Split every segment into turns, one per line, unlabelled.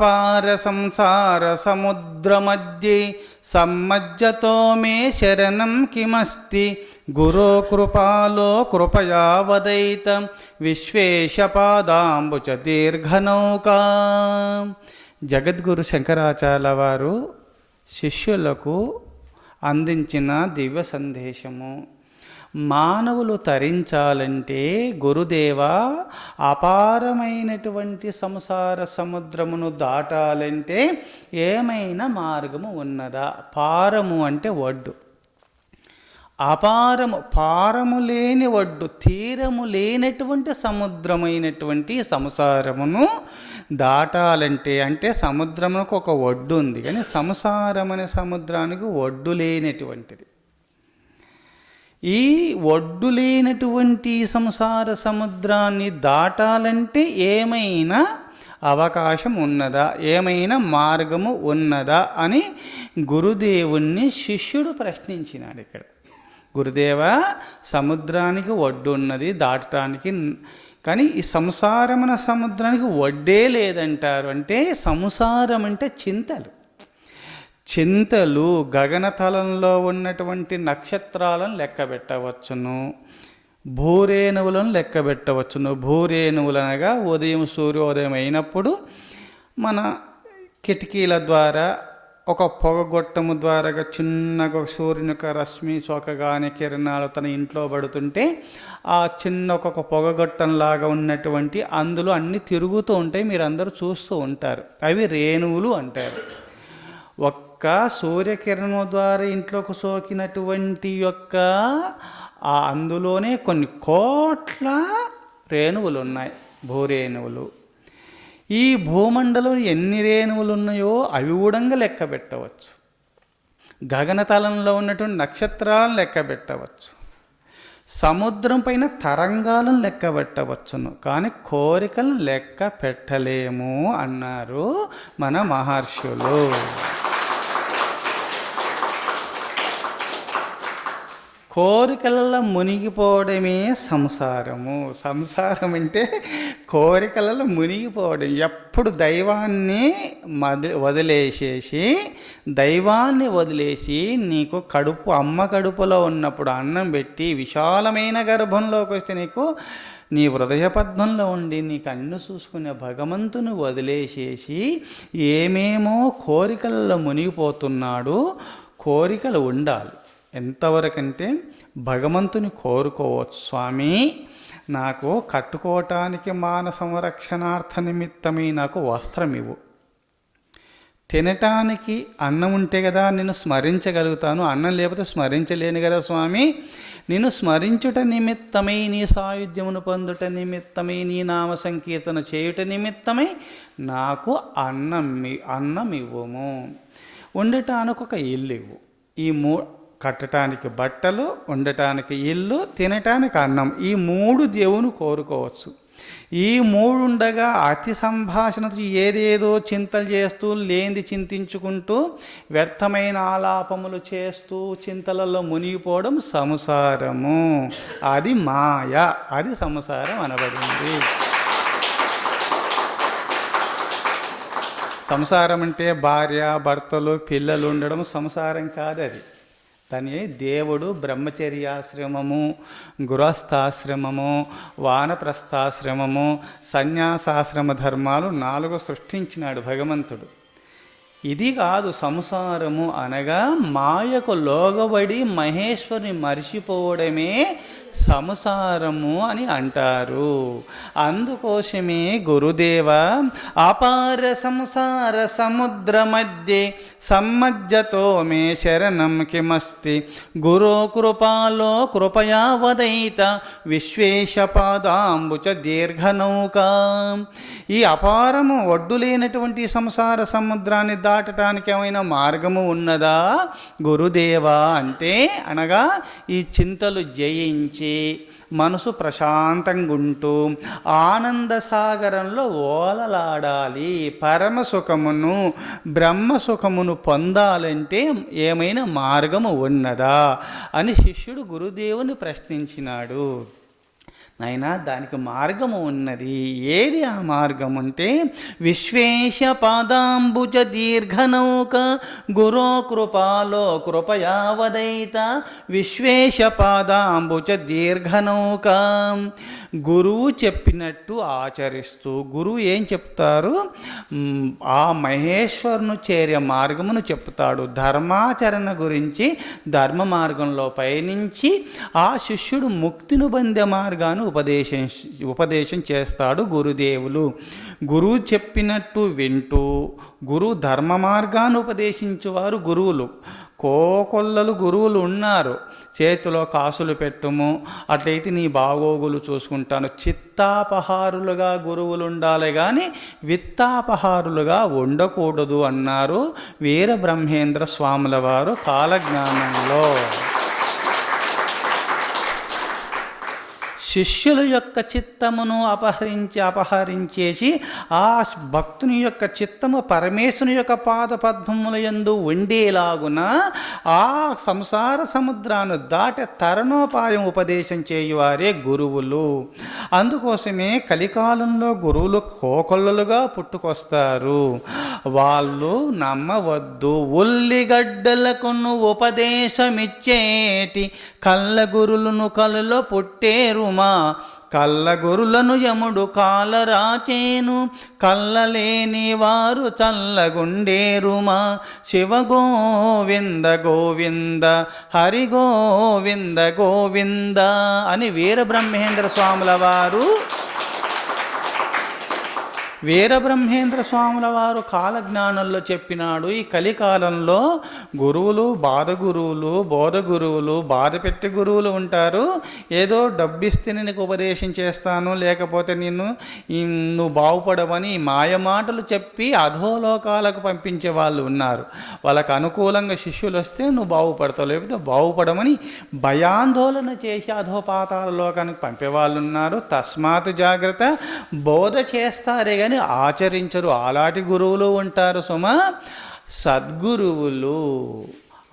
అపార సంసార సముద్రమధ్యే సమ్మజ్జతో మే శరణం కిమస్తి. గురో కృపాలో కృపయా వదైత. విశ్వేశపాదాంబుచ దీర్ఘనౌకా జగద్గురు శంకరాచార్య వారు శిష్యులకు అందించిన దివ్య సందేశము. మానవులు తరించాలంటే గురుదేవ అపారమైనటువంటి సంసార సముద్రమును దాటాలంటే ఏమైనా మార్గము ఉన్నదా? పారము అంటే ఒడ్డు. అపారము పారము లేని ఒడ్డు తీరము లేనటువంటి సముద్రమైనటువంటి సంసారమును దాటాలంటే అంటే సముద్రమునకు ఒక ఒడ్డు ఉంది. కానీ సంసారం అనే సముద్రానికి ఒడ్డు లేనటువంటిది. ఈ ఒడ్డు లేనటువంటి సంసార సముద్రాన్ని దాటాలంటే ఏమైనా అవకాశం ఉన్నదా? ఏమైనా మార్గము ఉన్నదా? అని గురుదేవుణ్ణి శిష్యుడు ప్రశ్నించినాడు ఇక్కడ. గురుదేవ సముద్రానికి ఒడ్డు ఉన్నది దాటడానికి కానీ ఈ సంసారమున సముద్రానికి ఒడ్డే లేదంటారు. అంటే సంసారం అంటే చింతలు. చింతలు గగనతలంలో ఉన్నటువంటి నక్షత్రాలను లెక్కబెట్టవచ్చును భూరేణువులను లెక్కబెట్టవచ్చును భూరేణువులనగా భూరేణువులు అనగా ఉదయం సూర్యోదయం అయినప్పుడు మన కిటికీల ద్వారా ఒక పొగగొట్టము ద్వారా చిన్నగా ఒక సూర్యుని యొక్క రశ్మి చోకగాని కిరణాలు తన ఇంట్లో పడుతుంటే ఆ చిన్న ఒక పొగగొట్టంలాగా ఉన్నటువంటి అందులో అన్నీ తిరుగుతూ ఉంటాయి. మీరు అందరూ చూస్తూ ఉంటారు. అవి రేణువులు అంటారు. ఒక్క సూర్యకిరణం ద్వారా ఇంట్లోకి సోకినటువంటి యొక్క ఆ అందులోనే కొన్ని కోట్ల రేణువులు ఉన్నాయి భూరేణువులు. ఈ భూమండలం ఎన్ని రేణువులు ఉన్నాయో అవి కూడా లెక్క పెట్టవచ్చు. గగనతలంలో ఉన్నటువంటి నక్షత్రాలను లెక్క పెట్టవచ్చు. సముద్రం పైన తరంగాలను లెక్క పెట్టవచ్చును. కానీ కోరికలను లెక్క పెట్టలేము అన్నారు మన మహర్షులు. కోరికలలో మునిగిపోవడమే సంసారము. సంసారం అంటే కోరికలలో మునిగిపోవడం. ఎప్పుడు దైవాన్ని వదిలేసేసి దైవాన్ని వదిలేసి నీకు కడుపు అమ్మ కడుపులో ఉన్నప్పుడు అన్నం పెట్టి విశాలమైన గర్భంలోకి వస్తే నీకు నీ హృదయ పద్మంలో ఉండి నీకు కన్ను చూసుకునే భగవంతుని వదిలేసేసి ఏమేమో కోరికలలో మునిగిపోతున్నాడు కోరికలు ఉండాలి. ఎంతవరకంటే భగవంతుని కోరుకోవచ్చు. స్వామి నాకు కట్టుకోవటానికి మాన సంరక్షణార్థ నిమిత్తమై నాకు వస్త్రం ఇవ్వు. తినటానికి అన్నం ఉంటే కదా నేను స్మరించగలుగుతాను. అన్నం లేకపోతే స్మరించలేను కదా స్వామి. నేను స్మరించుట నిమిత్తమై నీ సాయుధ్యమును పొందుట నిమిత్తమై నీ నామ సంకీర్తన చేయుట నిమిత్తమై నాకు అన్నం అన్నం ఇవ్వము. ఉండటానికి ఒక ఇల్లు ఇవ్వు. ఈ మూ కట్టడానికి బట్టలు ఉండటానికి ఇల్లు తినటానికి అన్నం. ఈ మూడు దేవుని కోరుకోవచ్చు. ఈ మూడు ఉండగా అతి సంభాషణతో ఏదేదో చింతలు చేస్తూ లేనిది చింతించుకుంటూ వ్యర్థమైన ఆలాపములు చేస్తూ చింతలలో మునిగిపోవడం సంసారము. అది మాయ. అది సంసారం అనబడింది. సంసారం అంటే భార్య భర్తలు పిల్లలు ఉండడం సంసారం కాదు అది. దాని దేవుడు బ్రహ్మచర్యాశ్రమము గృహస్థాశ్రమము వానప్రస్థాశ్రమము సన్యాసాశ్రమ ధర్మాలు నాలుగు సృష్టించినాడు భగవంతుడు. ఇది కాదు సంసారము అనగా మాయకు లోగబడి మహేశ్వరుని మరిచిపోవడమే సంసారము అని అంటారు. అందుకోసమే గురుదేవ అపార సంసార సముద్ర మధ్య సమ్మజ్జతో మే శరణం కిమస్తి. గురు కృపాలో కృపయా వదయిత దీర్ఘ దీర్ఘనౌకా. ఈ అపారము ఒడ్డు లేనటువంటి సంసార సముద్రాన్ని దాటడానికి ఏమైనా మార్గము ఉన్నదా? గురుదేవా అంటే అనగా ఈ చింతలు జయించి మనసు ప్రశాంతంగా ఉంటూ ఆనంద సాగరంలో ఓలలాడాలి. పరమ సుఖమును బ్రహ్మ సుఖమును పొందాలంటే ఏమైనా మార్గము ఉన్నదా అని శిష్యుడు గురుదేవుని ప్రశ్నించినాడు. అయినా దానికి మార్గము ఉన్నది. ఏది ఆ మార్గం అంటే విశ్వేశ పాదాంబుజ దీర్ఘనౌక గురో కృపాలో కృపయావదైత విశ్వేశ పాదాంబుజ దీర్ఘనౌక. గురువు చెప్పినట్టు ఆచరిస్తూ గురువు ఏం చెప్తారు? ఆ మహేశ్వరును చేరే మార్గమును చెప్తాడు. ధర్మాచరణ గురించి ధర్మ మార్గంలో పయనించి ఆ శిష్యుడు ముక్తిని పొందే మార్గాన్ని ఉపదేశం ఉపదేశం చేస్తాడు గురుదేవులు. గురువు చెప్పినట్టు వింటూ గురువు ధర్మ మార్గాన్ని ఉపదేశించేవారు గురువులు. కోకొల్లలు గురువులు ఉన్నారు. చేతిలో కాసులు పెట్టుము. అట్లయితే నీ బాగోగులు చూసుకుంటాను. చిత్తాపహారులుగా గురువులు ఉండాలి కానీ విత్తాపహారులుగా ఉండకూడదు అన్నారు వీర బ్రహ్మేంద్ర స్వాముల వారు కాలజ్ఞానంలో. శిష్యుల యొక్క చిత్తమును అపహరించి అపహరించేసి ఆ భక్తుని యొక్క చిత్తము పరమేశ్వరుని యొక్క పాద పద్మముల యందు ఉండేలాగున ఆ సంసార సముద్రాన్ని దాటే తరణోపాయం ఉపదేశం చేయువారే గురువులు. అందుకోసమే కలికాలంలో గురువులు కోకొల్లలుగా పుట్టుకొస్తారు. వాళ్ళు నమ్మవద్దు ఉల్లిగడ్డలకును ఉపదేశమిచ్చేటి కళ్ళ గురులను కలలో పుట్టేరు కళ్ళ గురులను యముడు కాలరాచేను. కళ్ళలేని వారు చల్లగుండేరుమా. శివ గోవింద గోవింద హరి గోవింద గోవింద అని వీరబ్రహ్మేంద్ర స్వాముల వారు వీరబ్రహ్మేంద్ర స్వాముల వారు కాలజ్ఞానంలో చెప్పినాడు. ఈ కలికాలంలో గురువులు బాధ గురువులు బోధ గురువులు బాధ పెట్టే గురువులు ఉంటారు. ఏదో డబ్బిస్తే నీకు ఉపదేశం చేస్తాను లేకపోతే నిన్ను నువ్వు బాగుపడవని మాయ మాటలు చెప్పి అధోలోకాలకు పంపించే వాళ్ళు ఉన్నారు. వాళ్ళకు అనుకూలంగా శిష్యులు వస్తే నువ్వు బాగుపడతావు లేకపోతే బాగుపడమని భయాందోళన చేసి అధోపాతాల లోకానికి పంపేవాళ్ళు ఉన్నారు. తస్మాత్ జాగ్రత్త బోధ చేస్తారే కానీ ఆచరించరు. అలాంటి గురువులు ఉంటారు సుమ. సద్గురువులు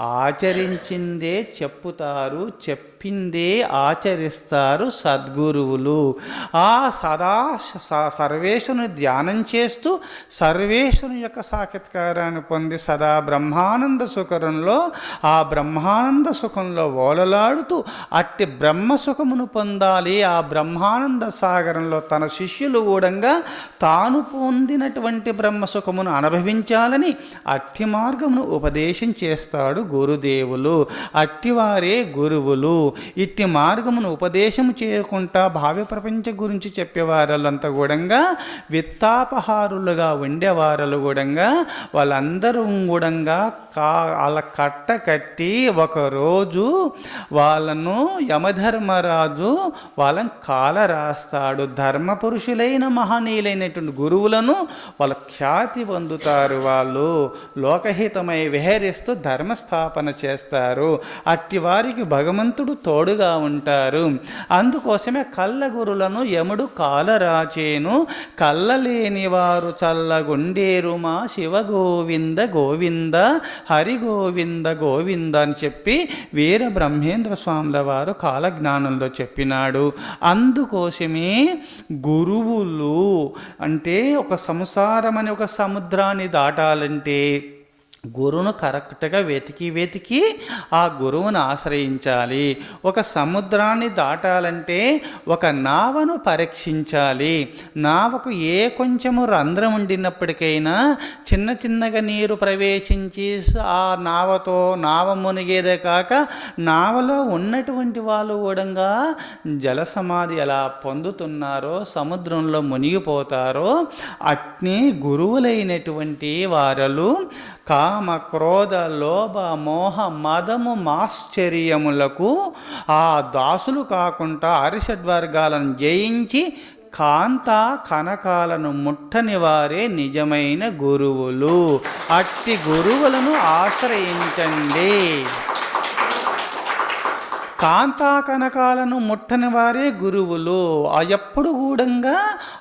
ఆచరించిందే చెప్పుతారు చెప్ చెప్పిందే ఆచరిస్తారు సద్గురువులు. ఆ సదా స- సర్వేశ్వరుని ధ్యానం చేస్తూ సర్వేశ్వరుని యొక్క సాక్షాత్కారాన్ని పొంది సదా బ్రహ్మానంద సుఖరంలో ఆ బ్రహ్మానంద సుఖంలో ఓలలాడుతూ అట్టి బ్రహ్మ సుఖమును పొందాలి. ఆ బ్రహ్మానంద సాగరంలో తన శిష్యులు కూడంగా తాను పొందినటువంటి బ్రహ్మ సుఖమును అనుభవించాలని అట్టి మార్గమును ఉపదేశం చేస్తాడు గురుదేవులు. అట్టివారే గురువులు. ఇట్టి మార్గమును ఉపదేశము చేయకుండా భావ్య ప్రపంచ గురించి చెప్పేవారంతా కూడంగా విత్తాపహారులుగా ఉండేవారలు కూడంగా వాళ్ళందరూ కూడంగా కా వాళ్ళ కట్ట కట్టి ఒకరోజు వాళ్ళను యమధర్మరాజు వాళ్ళని కాల రాస్తాడు ధర్మ పురుషులైన మహనీయులైనటువంటి గురువులను వాళ్ళ ఖ్యాతి పొందుతారు వాళ్ళు. లోకహితమై విహరిస్తూ ధర్మస్థాపన చేస్తారు. అట్టి వారికి భగవంతుడు తోడుగా ఉంటారు. అందుకోసమే కళ్ళ గురులను యముడు కాలరాచేను కళ్ళలేని వారు చల్లగుండేరు మా శివ గోవింద గోవింద హరి గోవింద గోవింద అని చెప్పి వీర బ్రహ్మేంద్ర స్వాముల వారు కాలజ్ఞానంలో చెప్పినాడు. అందుకోసమే గురువులు అంటే ఒక సంసారం అనే ఒక సముద్రాన్ని దాటాలంటే గురువును కరెక్ట్గా వెతికి వెతికి ఆ గురువును ఆశ్రయించాలి. ఒక సముద్రాన్ని దాటాలంటే ఒక నావను పరీక్షించాలి. నావకు ఏ కొంచెము రంధ్రం ఉండినప్పటికైనా చిన్న చిన్నగా నీరు ప్రవేశించి ఆ నావతో నావ మునిగేదే కాక నావలో ఉన్నటువంటి వాళ్ళు కూడా జల సమాధి ఎలా పొందుతున్నారో సముద్రంలో మునిగిపోతారో అట్ని గురువులైనటువంటి వారలు కామ క్రోధ లోభ మోహ మదము మాశ్చర్యములకు ఆ దాసులు కాకుండా అరిషడ్వర్గాలను జయించి కాంత కనకాలను ముట్టని వారే నిజమైన గురువులు. అట్టి గురువులను ఆశ్రయించండి. కాంతా కనకాలను ముట్టని వారే గురువులు. ఆ ఎప్పుడు కూడంగా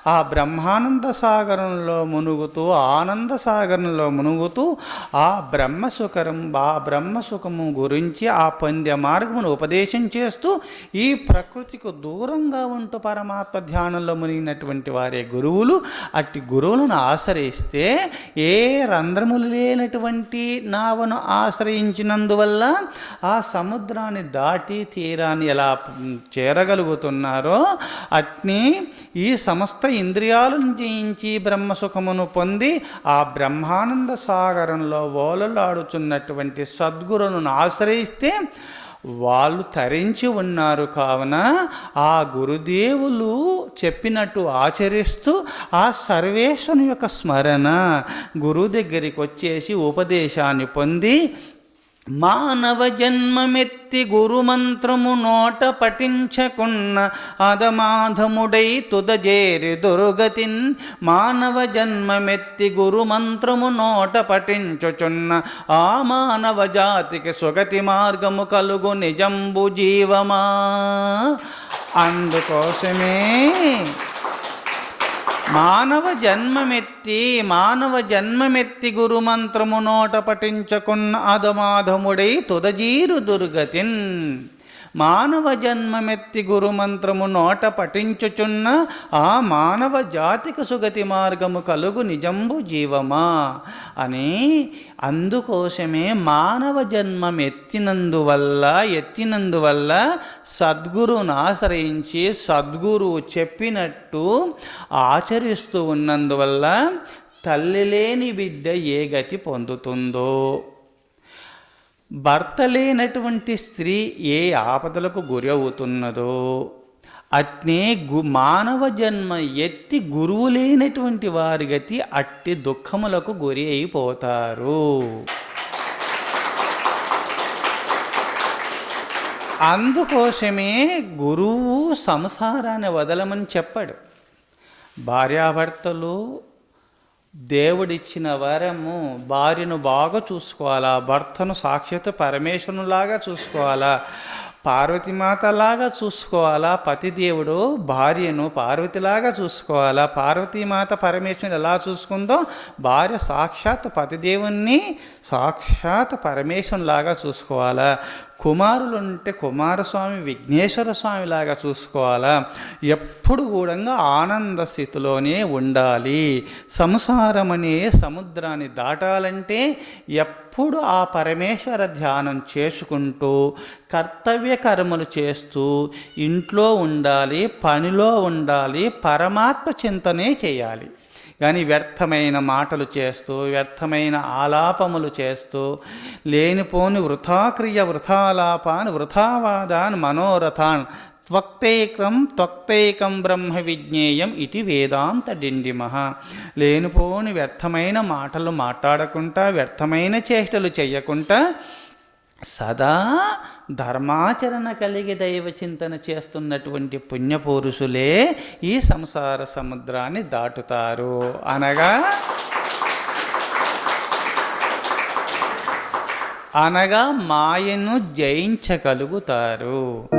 ఆ బ్రహ్మానంద సాగరంలో మునుగుతూ ఆనంద సాగరంలో మునుగుతూ ఆ బ్రహ్మసుఖరం ఆ బ్రహ్మసుఖము గురించి ఆ పొందే మార్గమును ఉపదేశం చేస్తూ ఈ ప్రకృతికి దూరంగా ఉంటూ పరమాత్మ ధ్యానంలో మునిగినటువంటి వారే గురువులు. అట్టి గురువులను ఆశ్రయిస్తే ఏ రంధ్రములు లేనటువంటి నావను ఆశ్రయించినందువల్ల ఆ సముద్రాన్ని దాటి తీరాన్ని ఎలా చేరగలుగుతున్నారో అట్ని ఈ సమస్త ఇంద్రియాలను జయించి బ్రహ్మసుఖమును పొంది ఆ బ్రహ్మానంద సాగరంలో ఓలలాడుచున్నటువంటి సద్గురును ఆశ్రయిస్తే వాళ్ళు తరించి ఉన్నారు కావున ఆ గురుదేవులు చెప్పినట్టు ఆచరిస్తూ ఆ సర్వేశ్వరుని యొక్క స్మరణ గురువు దగ్గరికి వచ్చేసి ఉపదేశాన్ని పొంది మానవ జన్మమెత్తి గురుమంత్రము నోట పఠించకున్న అదమాధముడై తుదజేరి దుర్గతిన్ మానవ జన్మమెత్తి గురుమంత్రము నోట పఠించుచున్న ఆ మానవ జాతికి సుగతి మార్గము కలుగు నిజంబు జీవమా. అందుకోసమే మానవ జన్మమెత్తి మానవ జన్మమెత్తి గురుమంత్రము నోట పఠించకున్న అధమాధముడై తుదజీరు దుర్గతిన్. మానవ జన్మమెత్తి గురుమంత్రము నోట పఠించుచున్న ఆ మానవ జాతికి సుగతి మార్గము కలుగు నిజంబు జీవమా? అని అందుకోసమే మానవ జన్మం ఎత్తినందువల్ల ఎత్తినందువల్ల సద్గురువును ఆశ్రయించి సద్గురువు చెప్పినట్టు ఆచరిస్తూ ఉన్నందువల్ల తల్లి లేని బిడ్డ ఏ గతి పొందుతుందో. భర్త లేనటువంటి స్త్రీ ఏ ఆపదలకు గురి అవుతున్నదో అట్నే గు మానవ జన్మ ఎత్తి గురువు లేనటువంటి వారి గతి అట్టి దుఃఖములకు గురి అయిపోతారు. అందుకోసమే గురువు సంసారాన్ని వదలమని చెప్పాడు. భార్యాభర్తలు దేవుడిచ్చిన వరము భార్యను బాగా చూసుకోవాలా? భర్తను సాక్షాత్ పరమేశ్వరునిలాగా చూసుకోవాలా? పార్వతీమాతలాగా చూసుకోవాలా? పతిదేవుడు భార్యను పార్వతిలాగా చూసుకోవాలా? పార్వతీమాత పరమేశ్వరుని ఎలా చూసుకుందో భార్య సాక్షాత్ పతిదేవుణ్ణి సాక్షాత్ పరమేశ్వరునిలాగా చూసుకోవాలా? కుమారులుంటే కుమారస్వామి విఘ్నేశ్వర స్వామిలాగా చూసుకోవాలా? ఎప్పుడు కూడా ఆనంద స్థితిలోనే ఉండాలి. సంసారం అనే సముద్రాన్ని దాటాలంటే ఎప్పుడు ఆ పరమేశ్వర ధ్యానం చేసుకుంటూ కర్తవ్య కర్మలు చేస్తూ ఇంట్లో ఉండాలి పనిలో ఉండాలి పరమాత్మ చింతనే చేయాలి. కానీ వ్యర్థమైన మాటలు చేస్తూ వ్యర్థమైన ఆలాపములు చేస్తూ లేనిపోని వృథాక్రియ వృథాలాపాన్ వృథావాదాన్ మనోరథాన్ త్వక్తైకం త్వక్తైకం బ్రహ్మ విజ్ఞేయం ఇది వేదాంత డిండిమహ లేనిపోని వ్యర్థమైన మాటలు మాట్లాడకుండా వ్యర్థమైన చేష్టలు చేయకుండా సదా ధర్మాచరణ కలిగి దైవ చింతన చేస్తున్నటువంటి పుణ్యపురుషులే ఈ సంసార సముద్రాన్ని దాటుతారు. అనగా? అనగా మాయను జయించగలుగుతారు.